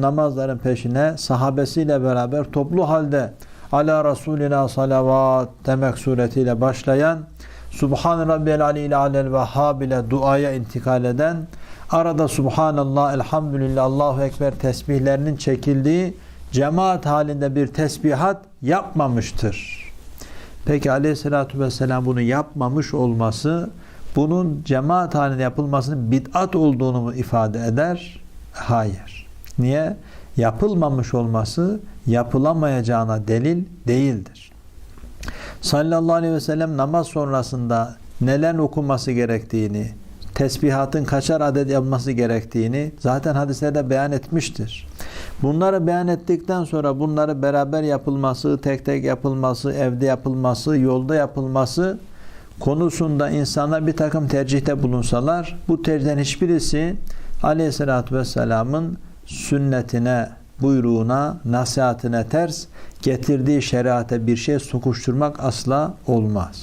namazların peşine sahabesiyle beraber toplu halde ala Resulina salavat demek suretiyle başlayan Subhan Rabbiyel Aleyhi Alel Vehhab ile duaya intikal eden arada Subhanallah, Elhamdülillah, Allahu Ekber tesbihlerinin çekildiği cemaat halinde bir tesbihat yapmamıştır. Peki aleyhissalatü vesselam bunu yapmamış olması bunun cemaat halinde yapılmasının bid'at olduğunu mu ifade eder? Hayır. Niye? Yapılmamış olması yapılamayacağına delil değildir. Sallallahu aleyhi ve sellem namaz sonrasında neler okunması gerektiğini, tesbihatın kaçar adet yapması gerektiğini zaten hadislerde beyan etmiştir. Bunları beyan ettikten sonra bunları beraber yapılması, tek tek yapılması, evde yapılması, yolda yapılması konusunda insana bir takım tercihte bulunsalar bu tercihlerin hiçbirisi Aleyhisselatü Vesselam'ın sünnetine, buyruğuna, nasihatine ters getirdiği şeriate bir şey sokuşturmak asla olmaz.